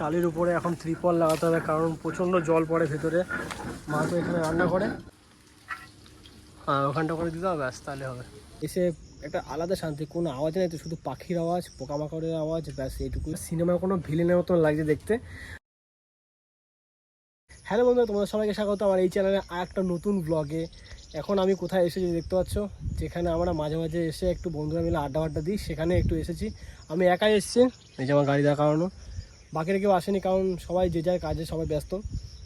টালির উপরে এখন ত্রিপল লাগাতে হবে, কারণ প্রচণ্ড জল পড়ে ভেতরে। মা তো এখানে রান্না করে। হ্যাঁ ওখানটা করে দিতে হবে, ব্যাস, তাহলে হবে। এসে একটা আলাদা শান্তি, কোনো আওয়াজ নেই তো, শুধু পাখির আওয়াজ, পোকামাকড়ের আওয়াজ, ব্যাস এইটুকু সিনেমার কোনো ভিলেনের মতন লাগছে দেখতে। হ্যালো বন্ধুরা, তোমাদের সবাইকে স্বাগত। আমার এই চ্যানেলে আর একটা নতুন ব্লগে এখন আমি কোথায় এসেছি দেখতে পাচ্ছ? যেখানে আমরা মাঝে মাঝে এসে একটু বন্ধুরা মিলে আড্ডা আড্ডা দিই, সেখানে একটু এসেছি। আমি একাই এসেছি, এই যে আমার গাড়ি কারণে বাকিরা কেউ আসেনি, কারণ সবাই যে যার কাজে সবাই ব্যস্ত,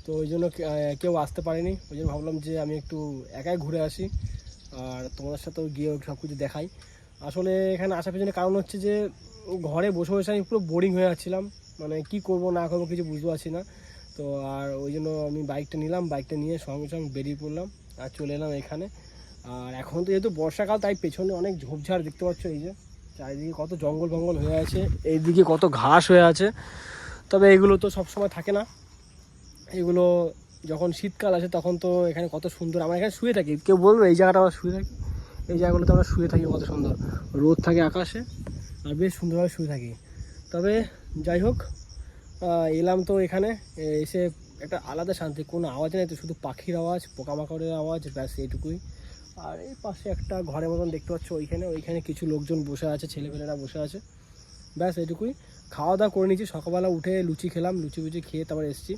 তো ওই জন্য কেউ আসতে পারেনি। ওই জন্য ভাবলাম যে আমি একটু একাই ঘুরে আসি, আর তোমাদের সাথেও গিয়ে সব কিছু দেখাই। আসলে এখানে আসার পেছনে কারণ হচ্ছে যে, ঘরে বসে বসে আমি পুরো বোরিং হয়ে যাচ্ছিলাম। মানে কি করব, না করব কিছু বুঝতে পারছি না। তো আর ওই জন্য আমি বাইকটা নিলাম বাইকটা নিয়ে সঙ্গে সঙ্গে বেরিয়ে পড়লাম, আর চলে এলাম এখানে। আর এখন তো যেহেতু বর্ষাকাল, তাই পেছনে অনেক ঝোপঝাড় দেখতে পাচ্ছ এই যে। চারিদিকে কত জঙ্গল ফঙ্গল হয়ে আছে, এইদিকে কত ঘাস হয়ে আছে। তবে এগুলো তো সব সময় থাকে না। এগুলো যখন শীতকাল আসে তখন তো এখানে কত সুন্দর, আমরা এখানে শুয়ে থাকি। কেউ বলবে, এই জায়গাটা আমরা শুয়ে থাকি? এই জায়গাগুলোতে আমরা শুয়ে থাকি কত সুন্দর। রোদ থাকে আকাশে, আর বেশ সুন্দরভাবে শুয়ে থাকি। তবে যাই হোক এলাম তো এখানে, এসে একটা আলাদা শান্তি, কোনো আওয়াজ নেই, তো শুধু পাখির আওয়াজ, পোকামাকড়ের আওয়াজ, ব্যাস এইটুকুই। আর এই পাশে একটা ঘরের মতন দেখতে পাচ্ছ ওইখানে ওইখানে কিছু লোকজন বসে আছে, ছেলেপেলেরা বসে আছে। ব্যাস, এইটুকুই। খাওয়া দাওয়া করে নিয়েছি, সকালবেলা উঠে লুচি খেলাম লুচি ফুচি খেয়ে তারপর এসেছি।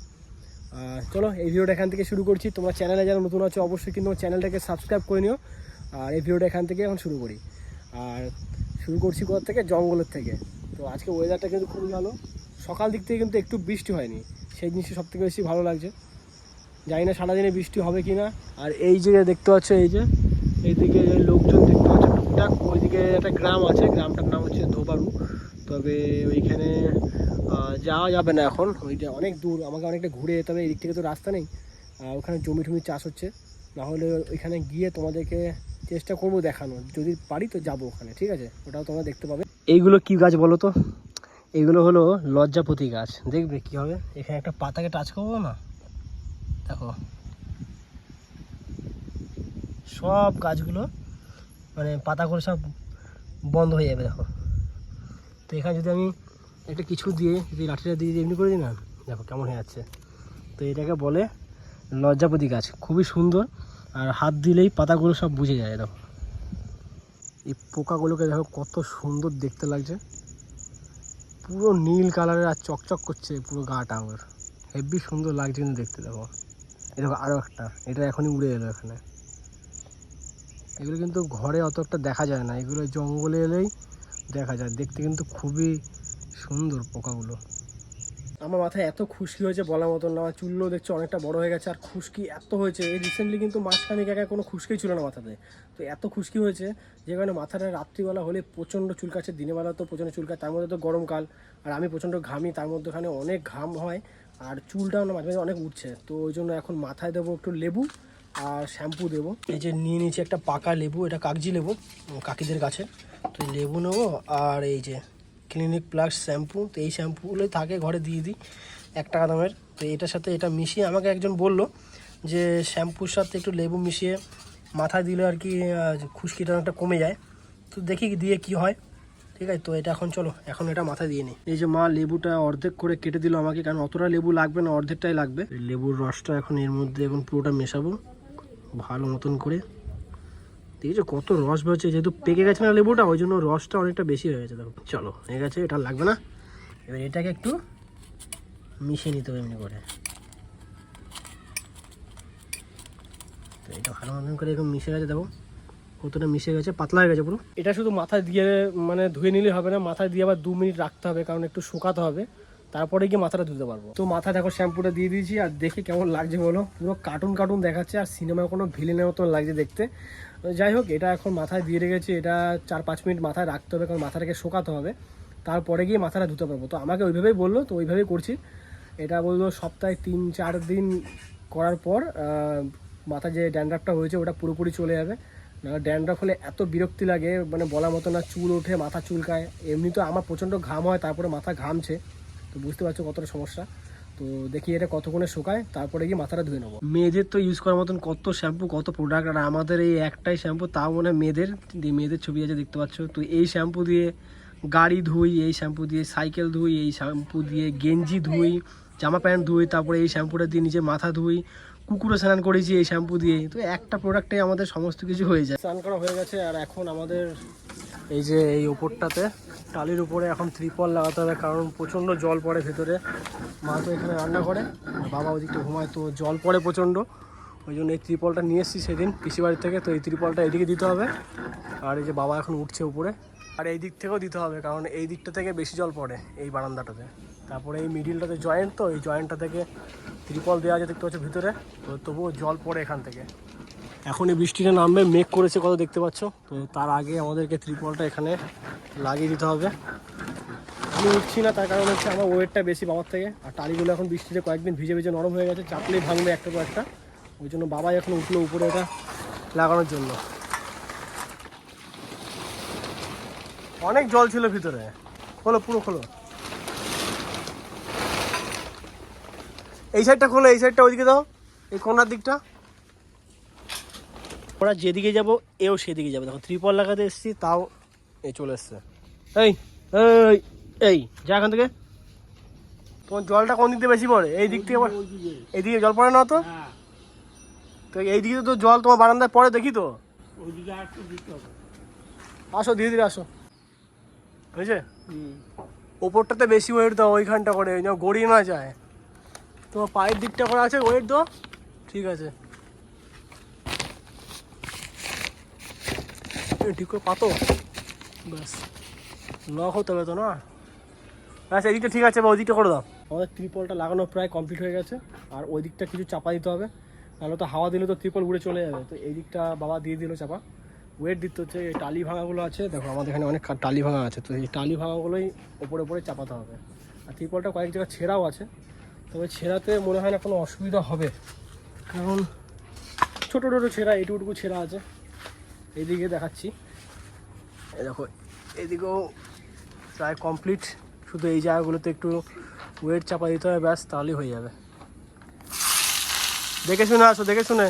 আর চলো, এই ভিডিওটা এখান থেকে শুরু করছি। তোমরা চ্যানেলে যারা নতুন আছো, অবশ্যই কিন্তু চ্যানেলটাকে সাবস্ক্রাইব করে নিও। আর এই ভিডিওটা এখান থেকে এখন শুরু করি। আর শুরু করছি কোথা থেকে? জঙ্গলের থেকে। তো আজকে ওয়েদারটা কিন্তু খুবই ভালো। সকাল দিক থেকে কিন্তু একটু বৃষ্টি হয়নি। সেই জিনিসটা সব থেকে বেশি ভালো লাগছে। জানি না সারাদিনে বৃষ্টি হবে কি না আর এই যে দেখতে পাচ্ছ, এই যে এইদিকে যে লোকজন দেখতে পাচ্ছ টুকটাক, ওইদিকে একটা গ্রাম আছে, গ্রামটার নাম হচ্ছে ধোবারু তবে ওইখানে যাওয়া যাবে না এখন, ওইটা অনেক দূর, আমাকে অনেকটা ঘুরে যেতে হবে, এদিক থেকে তো রাস্তা নেই। ওখানে জমি টমি চাষ হচ্ছে নাহলে ওইখানে গিয়ে তোমাদেরকে চেষ্টা করব দেখানো যদি পারি তো যাব ওখানে, ঠিক আছে? ওটাও তোমরা দেখতে পাবে। এইগুলো কি গাছ বলো তো? এইগুলো হলো লজ্জাপতি গাছ। দেখবে কি হবে? এখানে একটা পাতাকে টাচ করব না? দেখো। সব গাছগুলো মানে পাতাগুলো সব বন্ধ হয়ে যাবে, দেখো। তো এখানে যদি আমি একটা কিছু দিয়ে, যদি লাঠিটা দিয়ে এমনি করে দিই না, দেখো কেমন হয়ে যাচ্ছে। তো এটাকে বলে লজ্জাপতি গাছ, খুবই সুন্দর। আর হাত দিলেই পাতাগুলো সব বুঝে যায়, দেখো। এই পোকাগুলোকে দেখো কত সুন্দর দেখতে লাগছে। পুরো নীল কালারের আর চকচক করছে পুরো গাটা আমার। হেভি সুন্দর লাগছে কিন্তু দেখতে, দেখো। এরকম আরও একটা, এটা এখনই উড়ে এলো এখানে। এগুলো কিন্তু ঘরে অত একটা দেখা যায় না। এগুলো জঙ্গলে এলেই দেখা যায়। দেখতে কিন্তু খুবই সুন্দর পোকাগুলো। আমার মাথায় এত খুশকি হয়েছে বলার মতন না। আমার চুলগুলো দেখছি অনেকটা বড় হয়ে গেছে, আর খুশকি এত হয়েছে। এই রিসেন্টলি কিন্তু মাঝখানে জায়গায় কোনো খুশকিই ছিল না মাথাতে। তো এত খুশকি হয়েছে যে, কারণে মাথাটা রাত্রিবেলা হলে প্রচণ্ড চুলকাচ্ছে দিনের বেলা তো প্রচণ্ড চুলকায় তার মধ্যে তো গরমকাল। আর আমি প্রচণ্ড ঘামি, তার মধ্যেখানে অনেক ঘাম হয়, আর চুলটাও না মাঝে মাঝে অনেক উঠছে। তো ওই জন্য এখন মাথায় দেবো একটু লেবু আর শ্যাম্পু দেবো। এই যে নিয়ে নিয়েছি একটা পাকা লেবু, এটা কাগজি লেবু কাকিদের কাছে। তো লেবু নেব আর এই যে ক্লিনিক প্লাস শ্যাম্পু, তো এই শ্যাম্পুগুলোই থাকে, ঘরে দিয়ে দিই, এক টাকা দামের। তো এটার সাথে এটা মিশিয়ে আমাকে একজন বলল যে শ্যাম্পুর সাথে একটু লেবু মিশিয়ে মাথায় দিলে আর কি খুশকিটা অনেকটা কমে যায়। তো দেখি দিয়ে কি হয়। ঠিক আছে, তো এটা এখন চলো, এখন এটা মাথায় দিয়ে নিই। এই যে মা লেবুটা অর্ধেক করে কেটে দিল আমাকে, কারণ অতটা লেবু লাগবে না, অর্ধেকটাই লাগবে। লেবুর রসটা এখন এর মধ্যে এখন পুরোটা মেশাবো। ভালো মতন করে। দেখেছ কত রস বেরোচ্ছে, যেহেতু পেকে গেছে না লেবুটা, ওই জন্য রসটা অনেকটা বেশি হয়ে গেছে। দেখো, চলো, হয়ে গেছে, এটা লাগবে না। এবার এটাকে একটু মিশিয়ে নিতে হবে এমনি করে। তো এটা ভালো মতন করে এরকম মিশে গেছে, দেখো, কতটা মিশে গেছে, পাতলা হয়ে গেছে পুরো। এটা শুধু মাথায় দিয়ে মানে ধুয়ে নিলে হবে না, মাথায় দিয়ে আবার দু মিনিট রাখতে হবে, কারণ একটু শুকাতে হবে। তারপরে গিয়ে মাথাটা ধুতে পারব। তো মাথা দেখো শ্যাম্পুটা দিয়ে দিয়েছি, আর দেখে কেমন লাগছে বলো। পুরো কার্টুন কার্টুন দেখাচ্ছে, আর সিনেমার কোনো ভিলেনের মতন লাগছে দেখতে। যাই হোক, এটা এখন মাথায় দিয়ে রেখেছি, এটা চার পাঁচ মিনিট মাথায় রাখতে হবে, কারণ মাথাটাকে শোকাতে হবে। তারপরে গিয়ে মাথাটা ধুতে পারব। তো আমাকে ওইভাবেই বলল, তো ওইভাবেই করছি। এটা বলল সপ্তাহে তিন চার দিন করার পর মাথায় যে ড্যান্ড্রাফটা হয়েছে, ওটা পুরোপুরি চলে যাবে। ড্যান্ড্রাফ হলে এত বিরক্তি লাগে মানে বলার মতো না, চুল ওঠে, মাথা চুলকায়। এমনি তো আমার প্রচণ্ড ঘাম হয়, তারপরে মাথা ঘামছে। তো বুঝতে পারছ কতটা সমস্যা। তো দেখি এটা কতক্ষণে শুকায়, তারপরে গিয়ে মাথাটা ধুয়ে নেব। মেয়েদের তো ইউজ করার মতন কত শ্যাম্পু কত প্রোডাক্ট আর আমাদের এই একটাই শ্যাম্পু তাও মনে হয় মেয়েদের মেয়েদের ছবি আছে দেখতে পাচ্ছ। তো এই শ্যাম্পু দিয়ে গাড়ি ধুই, এই শ্যাম্পু দিয়ে সাইকেল ধুই, এই শ্যাম্পু দিয়ে গেঞ্জি ধুই, জামা প্যান্ট ধুই, তারপরে এই শ্যাম্পুটা দিয়ে নিজে মাথা ধুই কুকুরও স্নান করেছি এই শ্যাম্পু দিয়ে। তো একটা প্রোডাক্টে আমাদের সমস্ত কিছু হয়ে যায়। স্নান করা হয়ে গেছে, আর এখন আমাদের এই যে এই ওপরটাতে টালির উপরে এখন ত্রিপল লাগাতে হবে, কারণ প্রচণ্ড জল পড়ে ভেতরে। মা তো এখানে রান্না করে বাবা ওদিকটা ঘুমায়, তো জল পড়ে প্রচণ্ড। ওই জন্য এই ত্রিপলটা নিয়ে এসেছি সেদিন পিসিবাড়ির থেকে। তো এই ত্রিপলটা এদিকে দিতে হবে। আর এই যে বাবা এখন উঠছে উপরে। আর এই দিক থেকেও দিতে হবে, কারণ এই দিকটা থেকে বেশি জল পড়ে এই বারান্দাটাতে। তারপরে এই মিডিলটাতে জয়েন্ট তো, এই জয়েন্টটা থেকে ত্রিপল দেওয়া আছে দেখতে পাচ্ছ ভিতরে, তো তবুও জল পড়ে এখান থেকে। এখন এই বৃষ্টিটা নামবে, মেঘ করেছে কত দেখতে পাচ্ছ, তো তার আগে আমাদেরকে ত্রিপলটা এখানে লাগিয়ে দিতে হবে। আমি উঠছি না, তার কারণ হচ্ছে আমার ওয়েটটা বেশি বাবার থেকে, আর টালিগুলো এখন বৃষ্টিতে কয়েকদিন ভিজে ভিজে নরম হয়ে গেছে, চাপলেই ভাঙবে একটা পর একটা। ওই জন্য বাবাই এখন উঠল উপরে এটা লাগানোর জন্য। অনেক জল ছিল ভিতরে। খোলো পুরো খোলো। এই সাইডটা খোলো এই সাইডটা ওইদিকে দাও এই কোনার দিকটা। ওরা যেদিকে যাব এও সেদিকে যাবে। দেখো ত্রিপল লাগাতে এসেছি তাও এ চলে এসছে। এই এই এই যা এখান থেকে। তোমার জলটা কোন দিক দিয়ে বেশি পড়ে? এই দিক থেকে? এইদিকে জল পড়ে না তো তো এই দিকে তো জল তোমার বারান্দায় পড়ে দেখি তো। আসো ধীরে ধীরে আসো। বুঝেছে ওপরটাতে বেশি ওয়েট দাও ওইখানটা করে যেন গড়িয়ে না যায়। তোমার পায়ের দিকটা করা আছে ওয়েট দাও ঠিক আছে। ঠিক করে পাতো? ব্যাস লক হতে হবে তো না? আচ্ছা এদিকটা ঠিক আছে বা ওই দিকটা করে দাও। আমাদের ত্রিপলটা লাগানো প্রায় কমপ্লিট হয়ে গেছে আর ওই দিকটা কিছু চাপা দিতে হবে। নাহলে তো হাওয়া দিলে তো ত্রিপল উড়ে চলে যাবে। তো এই দিকটা বাবা দিয়ে দিল চাপা। ওয়েট দিতে হচ্ছে, এই টালি ভাঙাগুলো আছে, দেখো আমাদের এখানে অনেক টালি ভাঙা আছে, তো এই টালি ভাঙাগুলোই ওপরে ওপরে চাপাতে হবে। আর ত্রিপলটা কয়েক জায়গায় ছেঁড়াও আছে, তবে ছেঁড়াতে মনে হয় না কোনো অসুবিধা হবে, কারণ ছোটো ছোটো ছেঁড়া এইটুকু ছেঁড়া আছে। এইদিকে দেখাচ্ছি। দেখো এদিকেও প্রায় কমপ্লিট শুধু এই জায়গাগুলোতে একটু ওয়েট চাপা দিতে হবে, ব্যাস, তাহলেই হয়ে যাবে। দেখে শুনে আসো, দেখে শুনে।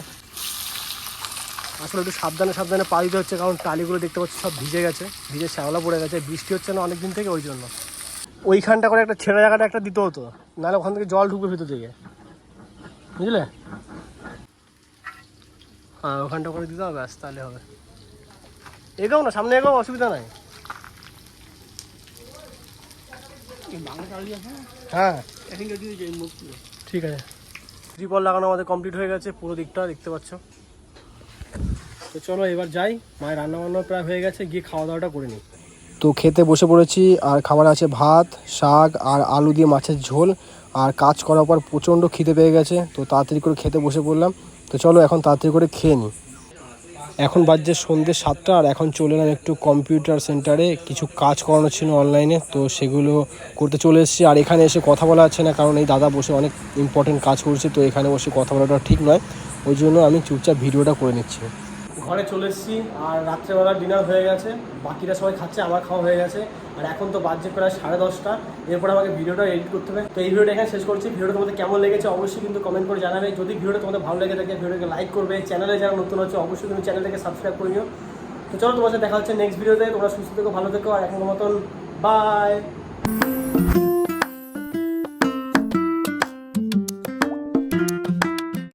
আসলে একটু সাবধানে সাবধানে পা দিতে হচ্ছে কারণ টালিগুলো দেখতে পাচ্ছি সব ভিজে গেছে ভিজে শ্যাওলা পড়ে গেছে বৃষ্টি হচ্ছে না অনেক দিন থেকে ওই জন্য। ওইখানটা করে একটা ছেঁড়া জায়গাটা একটা দিতে হতো নাহলে ওখান থেকে জল ঢুকবে ভিতর থেকে বুঝলে? হ্যাঁ ওখানটা করে দিতে হবে ব্যাস তাহলে হবে। এগোও না সামনে এগোও অসুবিধা নাই। হ্যাঁ। ঠিক আছে। ত্রিপল লাগানো আমাদের কমপ্লিট হয়ে গেছে পুরো দিকটা দেখতে পাচ্ছ। তো চলো এবার যাই। মায়ের রান্না বান্না প্রায় হয়ে গেছে, গিয়ে খাওয়া দাওয়াটা করে নিই। তো খেতে বসে পড়েছি, আর খাবার আছে ভাত, শাক, আর আলু দিয়ে মাছের ঝোল, আর কাজ করার পর প্রচণ্ড খিদে পেয়ে গেছে, তো তাড়াতাড়ি করে খেতে বসে পড়লাম। তো চলো এখন তাড়াতাড়ি করে খেয়ে নিই। এখন বাজছে সন্ধ্যে সাতটা, আর এখন চলে এলাম একটু কম্পিউটার সেন্টারে, কিছু কাজ করানো ছিল অনলাইনে, তো সেগুলো করতে চলে এসেছি। আর এখানে এসে কথা বলা যাচ্ছে না, কারণ এই দাদা বসে অনেক ইম্পর্টেন্ট কাজ করছে, তো এখানে বসে কথা বলাটা ঠিক নয়। ওই জন্য আমি চুপচাপ ভিডিওটা করে নিচ্ছি। ঘরে চলে এসেছি, আর রাত্রেবেলা ডিনার হয়ে গেছে, বাকিরা সবাই খাচ্ছে, আমার খাওয়া হয়ে গেছে, আর এখন তো বাজছে প্রায় সাড়ে দশটা, এরপর আমাকে ভিডিওটা এডিট করতে হবে। তো এই ভিডিওটা এখানে শেষ করছি ভিডিওটা তোমাদের কেমন লেগেছে অবশ্যই কিন্তু কমেন্ট করে জানাবে। যদি ভিডিওটা তোমাদের ভালো লেগে থাকে ভিডিওটাকে লাইক করবে। চ্যানেলে যারা নতুন হচ্ছে অবশ্যই তুমি চ্যানেলটাকে সাবস্ক্রাইব করে নিও। তো চলো তোমার সাথে দেখা হচ্ছে নেক্সট ভিডিওতে তোমরা সুস্থ থেকো, ভালো থেকো, আর এখন মতন বাই